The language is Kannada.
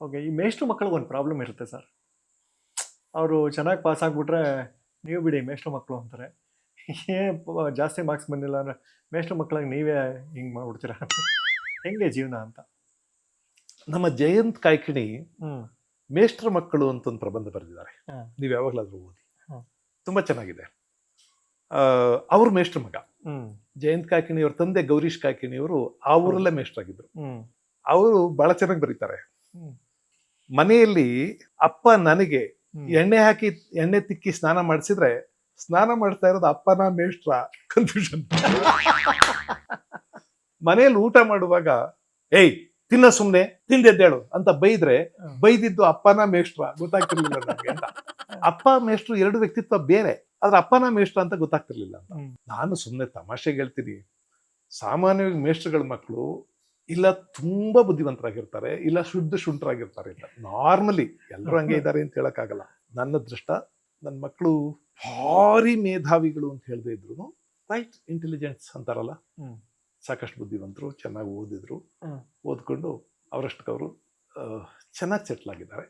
ಓಕೆ ಈ ಮೇಷ್ಟ್ರು ಮಕ್ಕಳಿಗೆ ಒಂದು ಪ್ರಾಬ್ಲಮ್ ಇರುತ್ತೆ ಸರ್. ಅವರು ಚೆನ್ನಾಗಿ ಪಾಸ್ ಆಗಿಬಿಟ್ರೆ ನೀವು ಬಿಡಿ ಮೇಷ್ಟ್ರು ಮಕ್ಕಳು ಅಂತಾರೆ. ಏ ಪ- ಜಾಸ್ತಿ ಮಾರ್ಕ್ಸ್ ಬಂದಿಲ್ಲ ಅಂದರೆ ಮೇಷ್ಟ್ರು ಮಕ್ಕಳಿಗೆ ನೀವೇ ಹಿಂಗೆ ಮಾಡ್ಬಿಡ್ತೀರಾ? ಹೆಂಗೆ ಜೀವನ ಅಂತ? ನಮ್ಮ ಜಯಂತ್ ಕಾಯ್ಕಿಣಿ ಮೇಷ್ಟ್ರ ಮಕ್ಕಳು ಅಂತ ಒಂದು ಪ್ರಬಂಧ ಬರೆದಿದ್ದಾರೆ. ನೀವು ಯಾವಾಗಲಾದರೂ ಓದಿ. ತುಂಬ ಚೆನ್ನಾಗಿದೆ. ಅವರು ಮೇಷ್ಟ್ರ ಮಗ. ಜಯಂತ್ ಕಾಯ್ಕಿಣಿ ಅವ್ರ ತಂದೆ ಗೌರೀಶ್ ಕಾಯ್ಕಿಣಿ ಅವರು ಆ ಊರಲ್ಲೇ ಮೇಷ್ಟ್ರಾಗಿದ್ರು. ಅವರು ಬಹಳ ಚೆನ್ನಾಗಿ ಬರೀತಾರೆ. ಹ್ಮ್. ಮನೆಯಲ್ಲಿ ಅಪ್ಪ ನನಗೆ ಎಣ್ಣೆ ಹಾಕಿ ಎಣ್ಣೆ ತಿಕ್ಕಿ ಸ್ನಾನ ಮಾಡಿಸಿದ್ರೆ ಸ್ನಾನ ಮಾಡ್ತಾ ಇರೋದು ಅಪ್ಪನ ಮೇಷ್ಟ್ರ ಕನ್ಫ್ಯೂಷನ್ ಮನೆಯಲ್ಲಿ ಊಟ ಮಾಡುವಾಗ ಏಯ್ ತಿನ್ನ ಸುಮ್ನೆ ತಿಂದೆದ್ದೇಳು ಅಂತ ಬೈದ್ರೆ. ಬೈದಿದ್ದು ಅಪ್ಪನ ಮೇಷ್ಟ್ರ ಗೊತ್ತಾಗ್ತಿರ್ಲಿಲ್ಲ ನನಗೆ ಅಂತ. ಅಪ್ಪ ಮೇಷ್ಟ್ರು ಎರಡು ವ್ಯಕ್ತಿತ್ವ ಬೇರೆ ಆದ್ರೆ ಅಪ್ಪನ ಮೇಷ್ಟ್ರ ಅಂತ ಗೊತ್ತಾಗ್ತಿರ್ಲಿಲ್ಲ ಅಂತ. ನಾನು ಸುಮ್ಮನೆ ತಮಾಷೆಗೆ ಹೇಳ್ತೀನಿ. ಸಾಮಾನ್ಯವಾಗಿ ಮೇಷ್ಟ್ರಗಳ ಮಕ್ಕಳು ಇಲ್ಲ ತುಂಬಾ ಬುದ್ಧಿವಂತರಾಗಿರ್ತಾರೆ ಇಲ್ಲ ಶುದ್ಧ ಶುಂಠರಾಗಿರ್ತಾರೆ ಅಂತ. ನಾರ್ಮಲಿ ಎಲ್ಲರೂ ಹಂಗೆ ಇದ್ದಾರೆ ಅಂತ ಹೇಳಕ್ಕಾಗಲ್ಲ. ನನ್ನ ದೃಷ್ಟ ನನ್ನ ಮಕ್ಕಳು ಭಾರಿ ಮೇಧಾವಿಗಳು ಅಂತ ಹೇಳದೇ ಇದ್ರು ರೈಟ್ ಇಂಟೆಲಿಜೆನ್ಸ್ ಅಂತಾರಲ್ಲ. ಸಾಕಷ್ಟು ಬುದ್ಧಿವಂತರು ಚೆನ್ನಾಗಿ ಓದಿದ್ರು. ಓದ್ಕೊಂಡು ಅವರಷ್ಟಕ್ಕವರು ಚೆನ್ನಾಗಿ ಸೆಟ್ಲ್ ಆಗಿದ್ದಾರೆ.